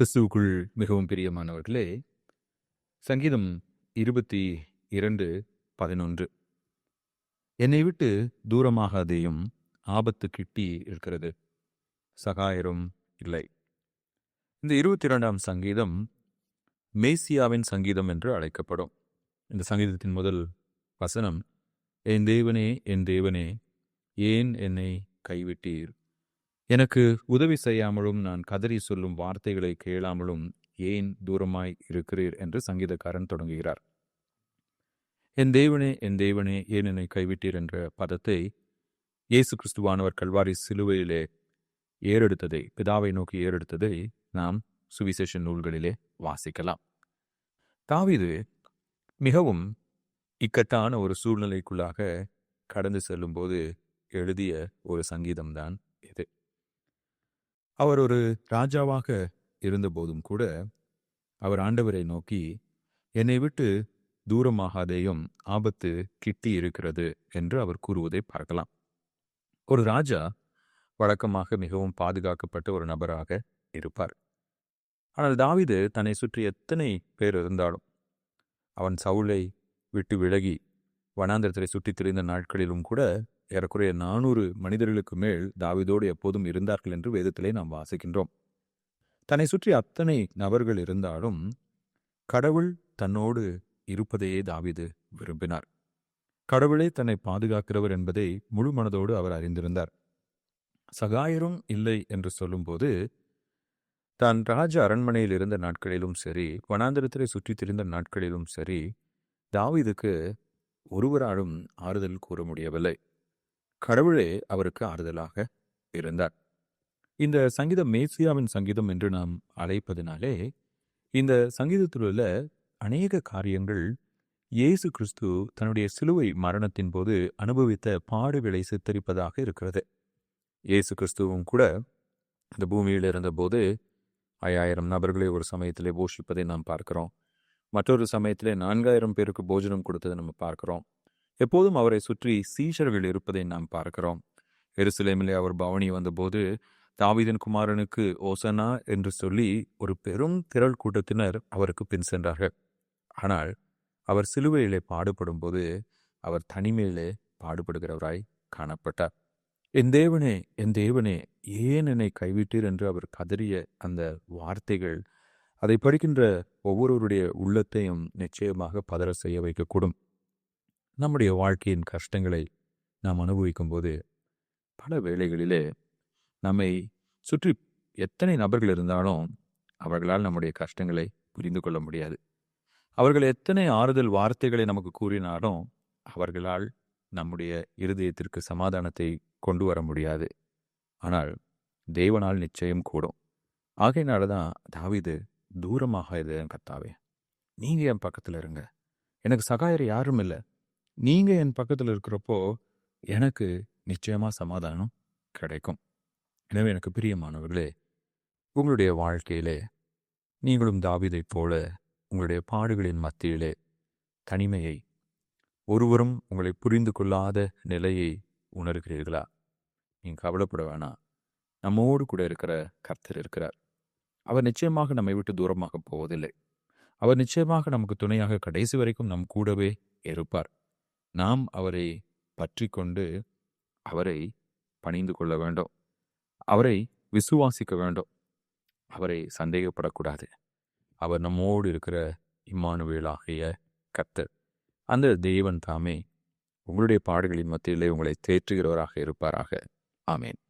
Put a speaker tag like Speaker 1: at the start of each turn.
Speaker 1: கிறிஸ்துவுக்குள் மிகவும் பிரியமானவர்களே சங்கீதம் இருபத்தி இரண்டு பதினொன்று. என்னை விட்டு தூரமாகாதேயும் ஆபத்து கிட்டி இருக்கிறது. சகாயரும் இல்லை. இந்த இருபத்தி இரண்டாம் சங்கீதம் மேசியாவின் சங்கீதம் என்று அழைக்கப்படும். இந்த சங்கீதத்தின் முதல் வசனம் என் தேவனே என் தேவனே ஏன் என்னை கைவிட்டீர்? எனக்கு உதவி செய்யாமலும் நான் கதறி சொல்லும் வார்த்தைகளை கேளாமலும் ஏன் தூரமாய் இருக்கிறீர் என்று சங்கீதக்காரன் தொடங்குகிறார். என் தேவனே என் தேவனே ஏன் என்னை கைவிட்டீர் என்ற பதத்தை இயேசு கிறிஸ்துவானவர் கல்வாரி சிலுவையிலே ஏறெடுத்ததை பிதாவை நோக்கி ஏறெடுத்ததை நாம் சுவிசேஷ நூல்களிலே வாசிக்கலாம். தாவிது மிகவும் இக்கட்டான ஒரு சூழ்நிலைக்குள்ளாக கடந்து செல்லும்போது எழுதிய ஒரு சங்கீதம்தான் அவர் ஒரு ராஜாவாக இருந்தபோதும் கூட அவர் ஆண்டவரை நோக்கி என்னை விட்டு தூரமாகாதேயும் ஆபத்து கிட்டி இருக்கிறது என்று அவர் கூறுவதை பார்க்கலாம். ஒரு ராஜா வழக்கமாக மிகவும் பாதுகாக்கப்பட்ட ஒரு நபராக இருப்பார். ஆனால் தாவிது தன்னை சுற்றி எத்தனை பேர் இருந்தாலும் அவன் சவுளை விட்டு விலகி வனாந்திரத்தை சுற்றித் திரிந்த நாட்களிலும் கூட ஏறக்குறைய நானூறு மனிதர்களுக்கு மேல் தாவீதோடு எப்போதும் இருந்தார்கள் என்று வேதத்திலே நாம் வாசிக்கின்றோம். தன்னை சுற்றி அத்தனை நபர்கள் இருந்தாலும் கடவுள் தன்னோடு இருப்பதையே தாவிது விரும்பினார். கடவுளே தன்னை பாதுகாக்கிறவர் என்பதை முழு மனதோடு அவர் அறிந்திருந்தார். சகாயரும் இல்லை என்று சொல்லும்போது தான் ராஜ அரண்மனையில் இருந்த நாட்களிலும் சரி வனாந்திரத்திலே சுற்றித் திரிந்த நாட்களிலும் சரி தாவிதுக்கு ஒருவராலும் ஆறுதல் கூற முடியவில்லை. கடவுளே அவருக்கு ஆறுதலாக இருந்தார். இந்த சங்கீதம் மேசியாவின் சங்கீதம் என்று நாம் அழைப்பதினாலே இந்த சங்கீதத்திலுள்ள அநேக காரியங்கள் இயேசு கிறிஸ்து தன்னுடைய சிலுவை மரணத்தின் போது அனுபவித்த பாடுகளை சித்தரிப்பதாக இருக்கிறது. இயேசு கிறிஸ்துவும் கூட இந்த பூமியில் இருந்தபோது ஐயாயிரம் நபர்களை ஒரு சமயத்திலே போஷிப்பதை நாம் பார்க்கிறோம். மற்றொரு சமயத்திலே நான்காயிரம் பேருக்கு போஜனம் கொடுத்ததை நம்ம பார்க்கிறோம். எப்போதும் அவரை சுற்றி சீஷர்கள் இருப்பதை நாம் பார்க்கிறோம். எருசலேமிலே அவர் பவனி வந்தபோது தாவிதன் குமாரனுக்கு ஓசனா என்று சொல்லி ஒரு பெரும் திரள் கூட்டத்தினர் அவருக்கு பின் சென்றார்கள். ஆனால் அவர் சிலுவையிலே பாடுபடும் போது அவர் தனிமையிலே பாடுபடுகிறவராய் காணப்பட்டார். என் தேவனே என் தேவனே ஏன் என்னை கைவிட்டீர்? என்று அவர் கதறிய அந்த வார்த்தைகள் அதை படிக்கின்ற ஒவ்வொருவருடைய உள்ளத்தையும் நிச்சயமாக பதற செய்ய வைக்கக்கூடும். நம்முடைய வாழ்க்கையின் கஷ்டங்களை நாம் அனுபவிக்கும் போது பல வேளைகளிலே நம்மை சுற்றி எத்தனை நபர்கள் இருந்தாலும் அவர்களால் நம்முடைய கஷ்டங்களை புரிந்து கொள்ள முடியாது. அவர்கள் எத்தனை ஆறுதல் வார்த்தைகளை நமக்கு கூறினாலும் அவர்களால் நம்முடைய இருதயத்திற்கு சமாதானத்தை கொண்டு வர முடியாது. ஆனால் தேவனால் நிச்சயம் கூடும். ஆகையினால தான் தாவிது தூரமாக இது கத்தாவே நீங்கள் என் பக்கத்தில் இருங்க. எனக்கு சகாயர் யாரும் இல்லை. நீங்கள் என் பக்கத்தில் இருக்கிறப்போ எனக்கு நிச்சயமாக சமாதானம் கிடைக்கும். எனவே எனக்கு பிரியமானவர்களே உங்களுடைய வாழ்க்கையிலே நீங்களும் தாவிதைப் போல உங்களுடைய பாடுகளின் மத்தியிலே தனிமையை ஒருவரும் உங்களை புரிந்து கொள்ளாத நிலையை உணர்கிறீர்களா? நீங்கள் கவலைப்பட வேணாம். நம்மோடு கூட இருக்கிற கர்த்தர் இருக்கிறார். அவர் நிச்சயமாக நம்மை விட்டு தூரமாக போவதில்லை. அவர் நிச்சயமாக நமக்கு துணையாக கடைசி வரைக்கும் நம் கூடவே இருப்பார். நாம் அவரை பற்றி கொண்டு அவரை பணிந்து கொள்ள வேண்டும். அவரை விசுவாசிக்க வேண்டும். அவரை சந்தேகப்படக்கூடாது. அவர் நம்மோடு இருக்கிற இம்மானுவேலாகிய கர்த்தர். அந்த தேவன் தாமே உங்களுடைய பாடுகளின் மத்தியிலே உங்களை தேற்றுகிறவராக இருப்பாராக. ஆமேன்.